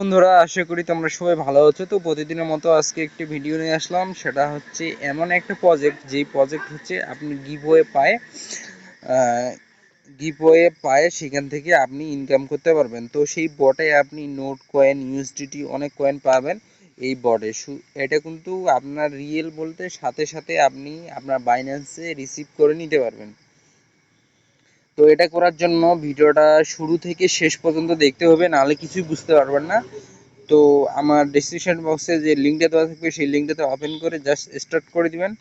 বন্ধুরা, আশা করি তোমরা সবাই ভালো আছো। তো প্রতিদিনের মতো আজকে একটি ভিডিও নিয়ে আসলাম। সেটা হচ্ছে এমন একটা প্রজেক্ট যেই প্রজেক্ট হচ্ছে আপনি গিভওয়ে পায় গিভওয়ে পায় সেখান থেকে আপনি ইনকাম করতে পারবেন। তো সেই বটে আপনি নোট কয়েন ইউএসডিটি অনেক কয়েন পাবেন এই বটে এটা কিন্তু আপনার রিয়েল বলতে সাথে সাথে আপনি আপনার বাইন্যান্সে রিসিভ করে নিতে পারবেন। তো এটা করার জন্য ভিডিওটা শুরু থেকে শেষ পর্যন্ত দেখতে হবে, নাহলে কিছুই বুঝতে পারবেন না। তো আমার ডিসক্রিপশন বক্সে যে লিঙ্কটা দেওয়া থাকবে, সেই লিঙ্কটাতে ওপেন করে জাস্ট স্টার্ট করে দিবেন।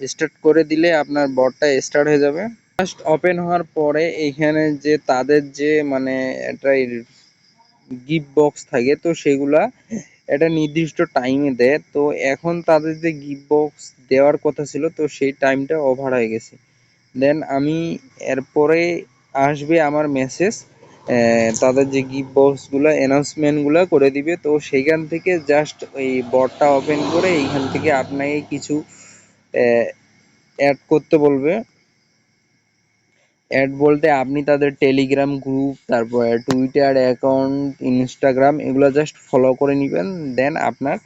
স্টার্ট করে দিলে আপনার বটটা স্টার্ট হয়ে যাবে। ফার্স্ট ওপেন হওয়ার পরে এইখানে যে তাদের যে মানে একটা গিফট বক্স থাকে, তো সেগুলা একটা নির্দিষ্ট টাইমে দেয়। তো এখন তাদের যে গিফট বক্স দেওয়ার কথা ছিল, তো সেই টাইমটা ওভার হয়ে গেছে। দেন আমি এরপরে আসবে আমার মেসেজ তাদের যে গিফট বক্সগুলো অ্যানাউন্সমেন্টগুলো করে দিবে। তো সেইখান থেকে জাস্ট ওই বটটা ওপেন করে এইখান থেকে আপনাকে কিছু অ্যাড করতে বলবে। অ্যাড বলতে আপনি তাদের টেলিগ্রাম গ্রুপ তারপরে টুইটার অ্যাকাউন্ট ইনস্টাগ্রাম এগুলো জাস্ট ফলো করে নেবেন। দেন আপনার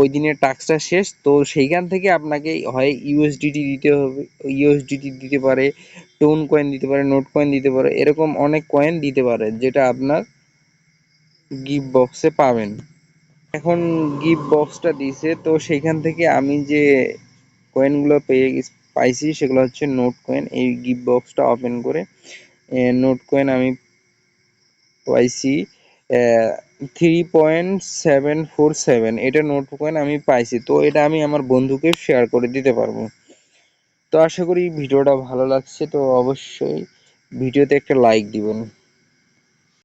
ওই দিনের টাস্কটা শেষ, তো সেইখান থেকে আপনাকে হয় ইউএসডিটি দিতে হবে ইউএসডিটি দিতে পারে টোন কয়েন দিতে পারে নোট কয়েন দিতে পারে, এরকম অনেক কয়েন দিতে পারে, যেটা আপনার গিফট বক্সে পাবেন। এখন গিফট বক্সটা দিছে, তো সেইখান থেকে আমি যে কয়েনগুলো পেয়ে পাইছি, সেগুলো হচ্ছে নোট কয়েন এই গিফট বক্সটা ওপেন করে নোট কয়েন আমি পাইছি। Three point seven four seven এটা নোট কয়েন আমি পাইছি, তো এটা আমি আমার বন্ধুকে শেয়ার করে দিতে পারব। তো আশা করি ভিডিওটা ভালো লাগছে, তো অবশ্যই ভিডিওতে একটা লাইক দিবেন।